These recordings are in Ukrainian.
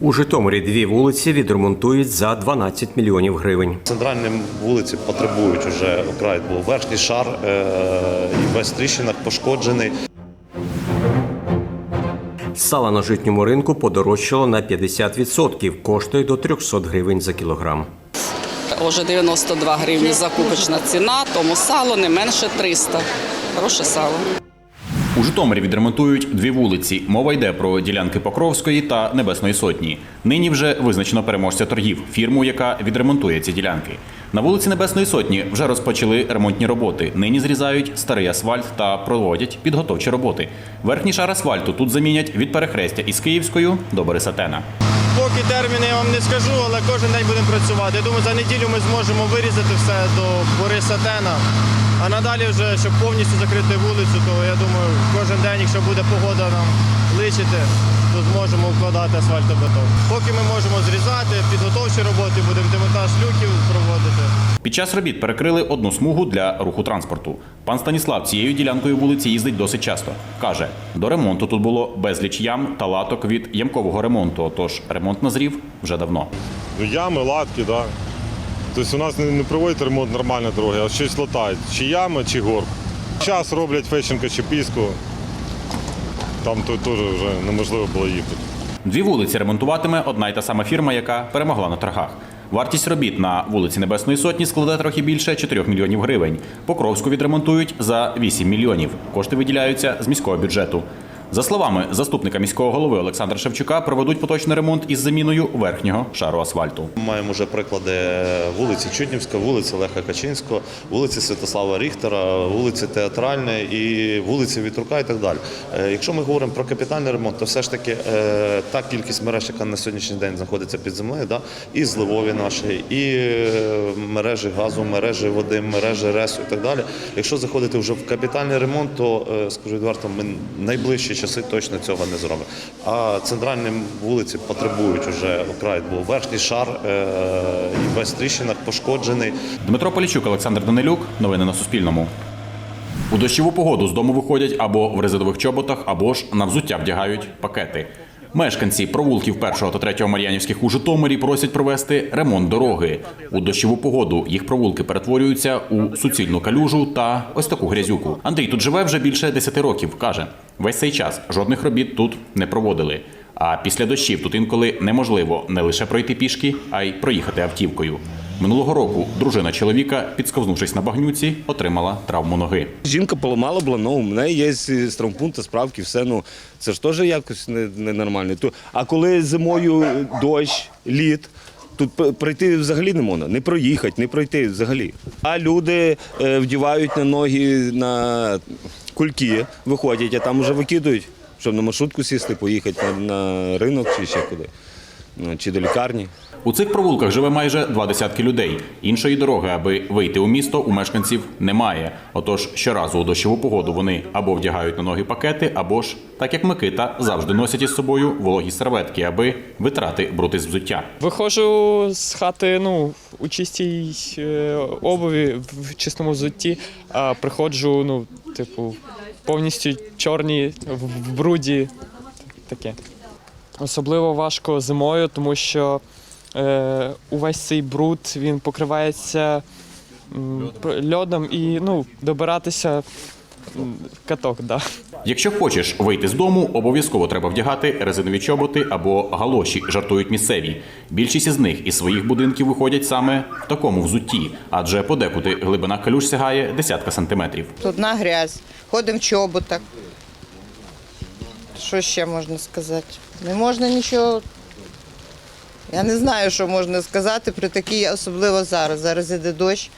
У Житомирі дві вулиці відремонтують за 12 мільйонів гривень. Центральні вулиці потребують уже окрай, бо верхній шар е, і весь тріщинах пошкоджений. Сало на житньому ринку подорожчало на 50%, коштує до 300 гривень за кілограм. Уже 92 гривні закупочна ціна, тому сало не менше 300. Хороше сало. У Житомирі відремонтують дві вулиці. Мова йде про ділянки Покровської та Небесної Сотні. Нині вже визначено переможця торгів, фірму, яка відремонтує ці ділянки. На вулиці Небесної Сотні вже розпочали ремонтні роботи. Нині зрізають старий асфальт та проводять підготовчі роботи. Верхній шар асфальту тут замінять від перехрестя із Київською до Борисатена. Поки терміни я вам не скажу, але кожен день будемо працювати. Я думаю, за неділю ми зможемо вирізати все до Бориса Тена. А надалі вже, щоб повністю закрити вулицю, то я думаю, кожен день, якщо буде погода нам личити, то зможемо вкладати асфальтобетон. Поки ми можемо зрізати, підготовчі роботи, будемо демонтаж люків проводити. Під час робіт перекрили одну смугу для руху транспорту. Пан Станіслав цією ділянкою вулиці їздить досить часто. Каже, до ремонту тут було безліч ям та латок від ямкового ремонту. Тож ремонт назрів вже давно. Ну, ями, латки, да. Тобто у нас не, проводять ремонт нормальної дороги, а щось латають. Чи ями, чи горб. Зараз роблять Фещенка чи Піску. Там теж вже неможливо було їхати. Дві вулиці ремонтуватиме одна й та сама фірма, яка перемогла на торгах. Вартість робіт на вулиці Небесної Сотні складе трохи більше 4 мільйонів гривень. Покровську відремонтують за 8 мільйонів. Кошти виділяються з міського бюджету. За словами заступника міського голови Олександра Шевчука, проведуть поточний ремонт із заміною верхнього шару асфальту. Маємо вже приклади вулиці Чуднівська, вулиці Леха Качинського, вулиці Святослава Ріхтера, вулиці Театральної і вулиці Вітрука і так далі. Е, Якщо ми говоримо про капітальний ремонт, то все ж таки е, та кількість мереж, яка на сьогоднішній день знаходиться під землею, да, і зливові наші, і е, мережі газу, мережі води, мережі ресу і так далі. Якщо заходити вже в капітальний ремонт, то скажу відверто, ми найближчі часи точно цього не зробимо. А центральні вулиці потребують уже окрай, бо верхній шар е, і весь тріщинах пошкоджений. Дмитро Полічук, Олександр Данилюк. Новини на Суспільному. У дощову погоду з дому виходять або в резидових чоботах, або ж на взуття вдягають пакети. Мешканці провулків 1 та 3 Мар'янівських у Житомирі просять провести ремонт дороги. У дощову погоду їх провулки перетворюються у суцільну калюжу та ось таку грязюку. Андрій тут живе вже більше 10 років. каже, весь цей час жодних робіт тут не проводили. А після дощів тут інколи неможливо не лише пройти пішки, а й проїхати автівкою. Минулого року дружина чоловіка, підсковзнувшись на багнюці, отримала травму ноги. Жінка поламала блану, у мене є з травмпункта, справки, все. Ну це ж теж якось не- ненормально. То, а коли зимою дощ, лід, тут пройти взагалі не можна, не проїхати, не пройти взагалі. А люди е, вдівають на ноги на кульки, виходять, а там вже викидують, щоб на маршрутку сісти, поїхати на, на ринок чи ще куди. Ну, чи до лікарні. У цих провулках живе майже два десятки людей. Іншої дороги, аби вийти у місто, у мешканців немає. Отож, щоразу у дощову погоду вони або вдягають на ноги пакети, або ж, так як Микита, завжди носять із собою вологі серветки, аби витрати бруд із взуття. Виходжу з хати ну, у чистій е, обуві, в чистому взутті, а приходжу, ну, типу, повністю чорні, в бруді. Таке. Особливо важко зимою, тому що е, увесь цей бруд він покривається м, льодом і ну, добиратися м, каток, да. Якщо хочеш вийти з дому, обов'язково треба вдягати резинові чоботи або галоші, жартують місцеві. Більшість із них із своїх будинків виходять саме в такому взутті, адже подекуди глибина калюж сягає десятка сантиметрів. Тут Одна грязь, ходимо в чоботах. Що ще можна сказати? Не можна нічого. Я не знаю, що можна сказати при такій, особливо зараз. Зараз іде дощ.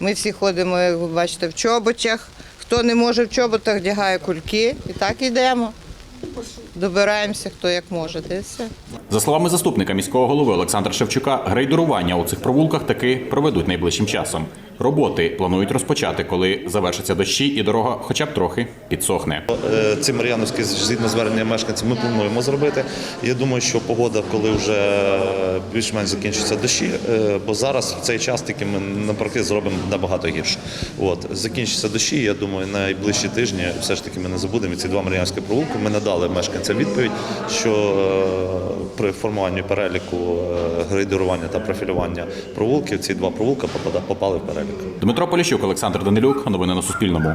Ми всі ходимо, як ви бачите, в чоботях. Хто не може в чоботах, вдягає кульки і так йдемо. Добираємося, хто як може. Де все. За словами заступника міського голови Олександра Шевчука, грейдерування у цих провулках таки проведуть найближчим часом. Роботи планують розпочати, коли завершаться дощі, і дорога, хоча б трохи, підсохне. Е, Ці Мар'яновські, згідно звернення мешканців, ми плануємо зробити. Я думаю, що погода, коли вже більш-менш закінчаться дощі, е, бо зараз в цей час тільки ми навпаки зробимо набагато гірше. От закінчаться дощі. Я думаю, найближчі тижні все ж таки ми не забудемо. І ці два Мар'яновські провулки ми надали мешканцям надається відповідь, що е, при формуванні переліку е, грейдерування та профілювання провулків ці два провулка попада- попали в перелік. Дмитро Поліщук, Олександр Данилюк. Новини на Суспільному.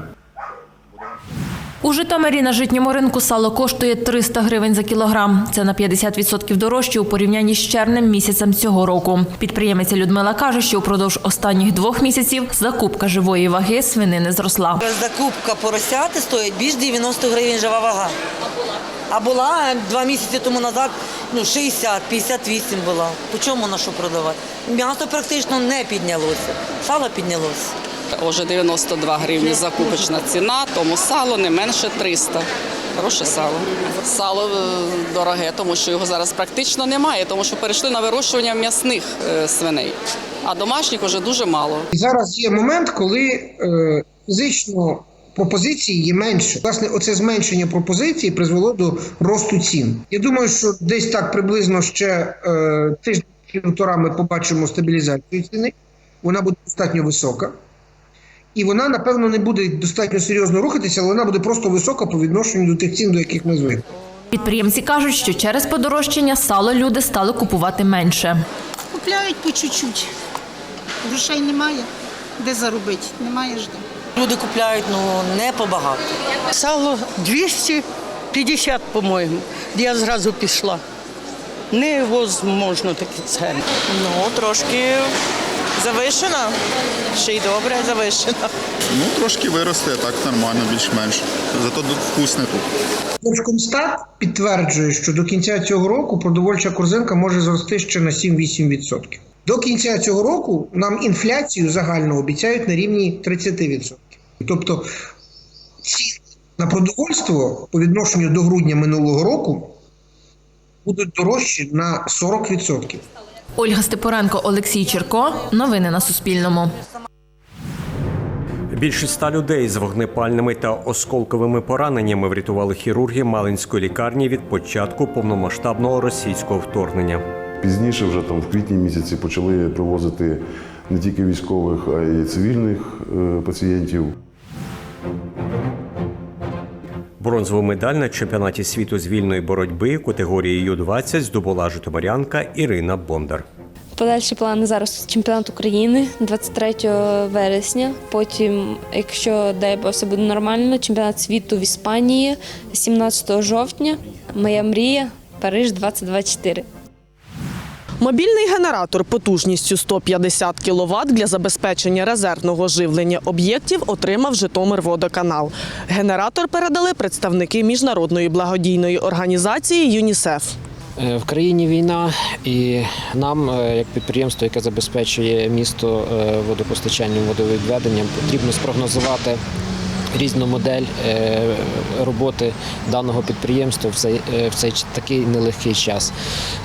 У Житомирі на житньому ринку сало коштує 300 гривень за кілограм. Це на 50% дорожче у порівнянні з червнем місяцем цього року. Підприємиця Людмила каже, що упродовж останніх двох місяців закупка живої ваги свинини зросла. Закупка поросяти стоїть більш 90 гривень жива вага. А була два місяці тому назад ну, 60, 58 була. По чому на що продавати? М'ясо практично не піднялося. Сало піднялося. Уже 92 гривні закупочна ціна, тому сало не менше 300. Хороше сало. Сало е, дороге, тому що його зараз практично немає, тому що перейшли на вирощування м'ясних е, свиней, а домашніх вже дуже мало. І зараз є момент, коли е, фізично пропозиції є менше. Власне, оце зменшення пропозиції призвело до росту цін. Я думаю, що десь так приблизно ще е, тиждень півтора ми побачимо стабілізацію ціни. Вона буде достатньо висока. І вона, напевно, не буде достатньо серйозно рухатися, але вона буде просто висока по відношенню до тих цін, до яких ми звикли. Підприємці кажуть, що через подорожчання сало люди стали купувати менше. Купляють по чуть-чуть. Грошей немає. Де заробити? Немає ж де. Люди купляють ну, не побагато. Сало 250, по-моєму. Я зразу пішла. Невозможно такі ціни. Ну, трошки завишена. Ще й добре завишена. Ну, трошки виросте, так нормально, більш-менш. Зато вкусне тут. Держкомстат підтверджує, що до кінця цього року продовольча корзинка може зрости ще на 7-8%. До кінця цього року нам інфляцію загально обіцяють на рівні 30%. Тобто ціни на продовольство по відношенню до грудня минулого року будуть дорожчі на 40%. Ольга Степоренко, Олексій Черко. Новини на Суспільному. Більше ста людей з вогнепальними та осколковими пораненнями врятували хірурги Малинської лікарні від початку повномасштабного російського вторгнення. Пізніше, вже там в квітні місяці, почали привозити не тільки військових, а й цивільних е, пацієнтів. Бронзову медаль на чемпіонаті світу з вільної боротьби категорії Ю-20 здобула житомирянка Ірина Бондар. Подальші плани зараз чемпіонат України 23 вересня. Потім, якщо дай Бог, все буде нормально, чемпіонат світу в Іспанії 17 жовтня. Моя мрія Париж 2024. Мобільний генератор потужністю 150 кВт для забезпечення резервного живлення об'єктів отримав Житомирводоканал. Генератор передали представники міжнародної благодійної організації ЮНІСЕФ. Е, В країні війна, і нам, е, як підприємство, яке забезпечує місто е, водопостачанням, водовідведенням, потрібно спрогнозувати різну модель е, роботи даного підприємства в цей, е, такий нелегкий час.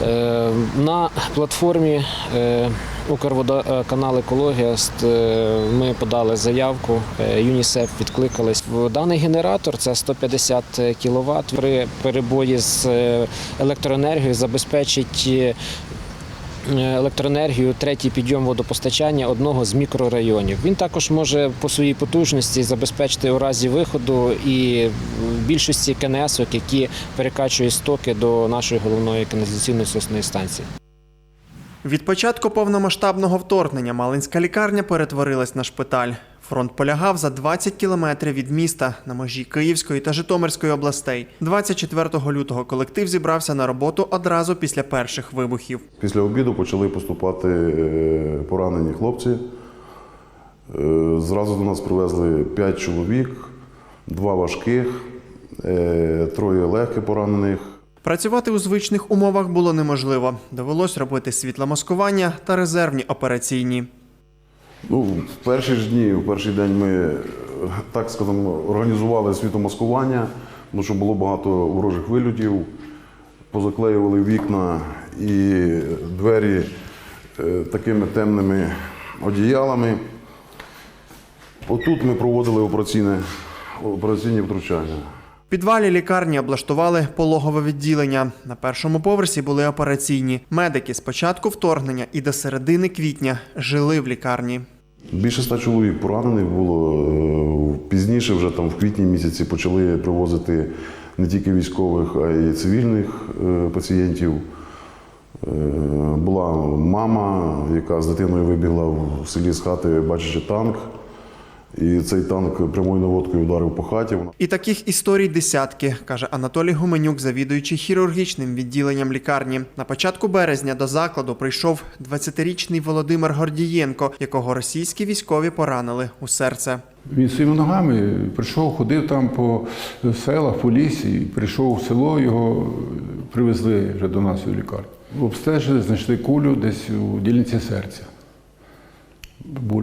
Е, На платформі Укрводоканал Екологія ми подали заявку, ЮНІСЕФ відкликались. Даний генератор це 150 кВт. При перебої з електроенергією забезпечить електроенергію третій підйом водопостачання одного з мікрорайонів. Він також може по своїй потужності забезпечити у разі виходу і більшості КНС, які перекачують стоки до нашої головної каналізаційної сосної станції. Від початку повномасштабного вторгнення Малинська лікарня перетворилась на шпиталь. Фронт полягав за 20 кілометрів від міста на межі Київської та Житомирської областей. 24 лютого колектив зібрався на роботу одразу після перших вибухів. Після обіду почали поступати е, поранені хлопці. Е, Зразу до нас привезли 5 чоловік, два важких, е, троє легких поранених. Працювати у звичних умовах було неможливо. Довелось робити світломаскування та резервні операційні. Ну, в перші ж дні, в перший день ми, так скажемо, організували світомаскування, тому що було багато ворожих вильотів, позаклеювали вікна і двері е, такими темними одіялами. Отут ми проводили операційне, операційні втручання. Підвалі лікарні облаштували пологове відділення. На першому поверсі були операційні. Медики з початку вторгнення і до середини квітня жили в лікарні. Більше ста чоловік поранених було. Е, Пізніше, вже там в квітні місяці, почали привозити не тільки військових, а й цивільних е, пацієнтів. Е, Була мама, яка з дитиною вибігла в селі з хати, бачачи танк. І цей танк прямою наводкою вдарив по хаті. І таких історій десятки, каже Анатолій Гуменюк, завідуючий хірургічним відділенням лікарні. На початку березня до закладу прийшов 20-річний Володимир Гордієнко, якого російські військові поранили у серце. Він своїми ногами прийшов, ходив там по селах, по лісі, прийшов в село, його привезли вже до нас у лікарню. Обстежили, знайшли кулю десь у дільниці серця.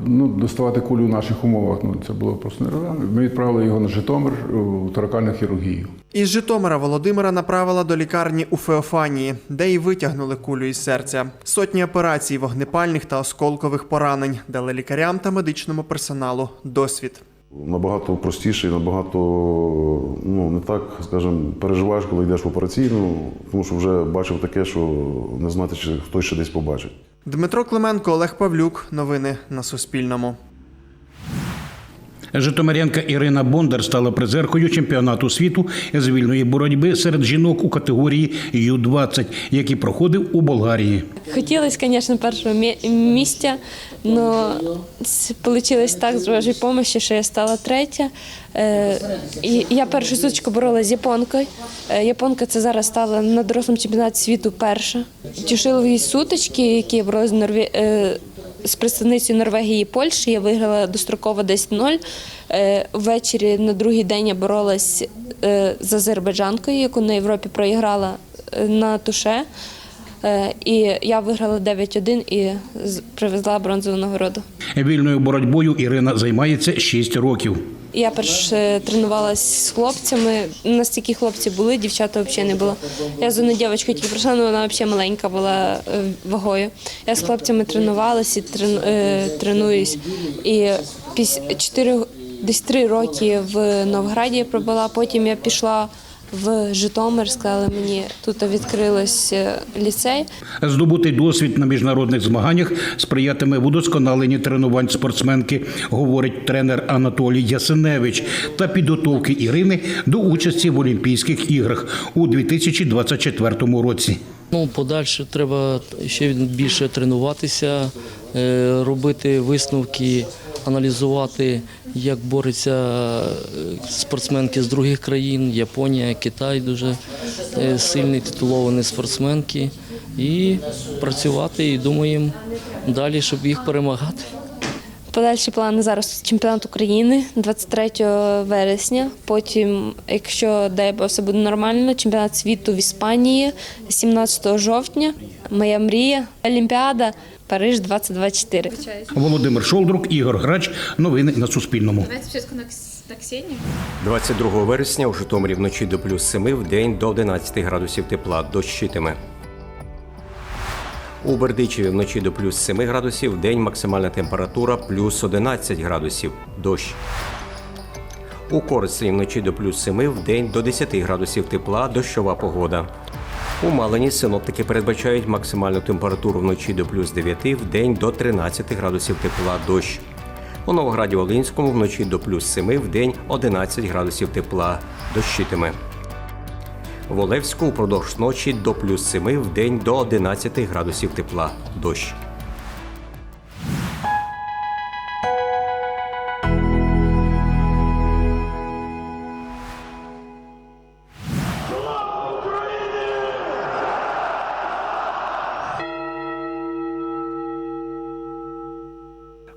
Ну, доставати кулю в наших умовах ну, це було просто нереально. Ми відправили його на Житомир у торакальну хірургію. Із Житомира Володимира направила до лікарні у Феофанії, де й витягнули кулю із серця. Сотні операцій вогнепальних та осколкових поранень дали лікарям та медичному персоналу досвід. набагато простіше і набагато ну, не так, скажімо, переживаєш, коли йдеш в операційну, тому що вже бачив таке, що не знати, чи хтось ще десь побачить. Дмитро Клименко, Олег Павлюк. Новини на Суспільному. Житомирянка Ірина Бондар стала призеркою чемпіонату світу з вільної боротьби серед жінок у категорії Ю-20, який проходив у Болгарії. Хотілося, звісно, першого місця, але вийшло так з Божої допомоги, що я стала третя. Е, Я першу сутичку боролася з японкою. Е, Японка це зараз стала на дорослому чемпіонаті світу перша. Тюшилові сутички, які я боролася з Норве... з представницею Норвегії і Польщі, я виграла достроково 10-0. Е, Ввечері на другий день я боролась е, з азербайджанкою, яку на Європі проіграла е, на туше. Е, І я виграла 9-1 і привезла бронзову нагороду. Вільною боротьбою Ірина займається 6 років. Я перш е, тренувалась з хлопцями. Настільки хлопці були, дівчата взагалі не було. Я з одною дівчинкою тільки прийшла, але вона взагалі маленька була е, вагою. Я з хлопцями тренувалася і е, тренуюсь. І піс 4, десь три роки в Новграді я пробула, потім я пішла в Житомир, сказали мені, тут відкрилось е, ліцей. Здобутий досвід на міжнародних змаганнях сприятиме в удосконаленні тренувань спортсменки, говорить тренер Анатолій Ясеневич, та підготовки Ірини до участі в Олімпійських іграх у 2024 році. Ну, подальше треба ще більше тренуватися, е, робити висновки, аналізувати, як борються е, спортсменки з других країн, Японія, Китай дуже е, сильні титуловані спортсменки. І працювати і думаємо далі, щоб їх перемагати. Подальші плани зараз чемпіонат України 23 вересня. Потім, якщо дай Бог, все буде нормально, чемпіонат світу в Іспанії 17 жовтня. Моя мрія Олімпіада Париж 2024. Володимир Шолдрук, Ігор Грач. Новини на Суспільному. На Ксенію. 22 вересня у Житомирі вночі до плюс 7, в день до 11 градусів тепла. Дощитиме. У Бердичеві вночі до плюс 7 градусів, в день максимальна температура плюс 11 градусів. Дощ. У Коростені вночі до плюс 7, в день до 10 градусів тепла, дощова погода. У Малині синоптики передбачають максимальну температуру вночі до плюс 9, в день до 13 градусів тепла, дощ. У Новограді Волинському вночі до плюс 7, в день 11 градусів тепла, дощитиме. В Олевську упродовж ночі до плюс 7, в день до 11 градусів тепла, дощ.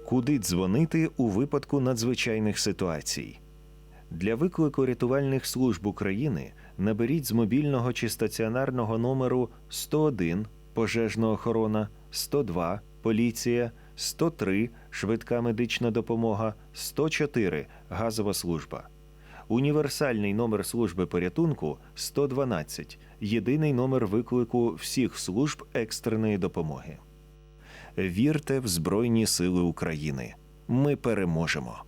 Куди дзвонити у випадку надзвичайних ситуацій? Для виклику рятувальних служб України наберіть з мобільного чи стаціонарного номеру 101 пожежна охорона, 102 поліція, 103 швидка медична допомога, 104 газова служба. Універсальний номер служби порятунку 112 єдиний номер виклику всіх служб екстреної допомоги. Вірте в Збройні Сили України. Ми переможемо.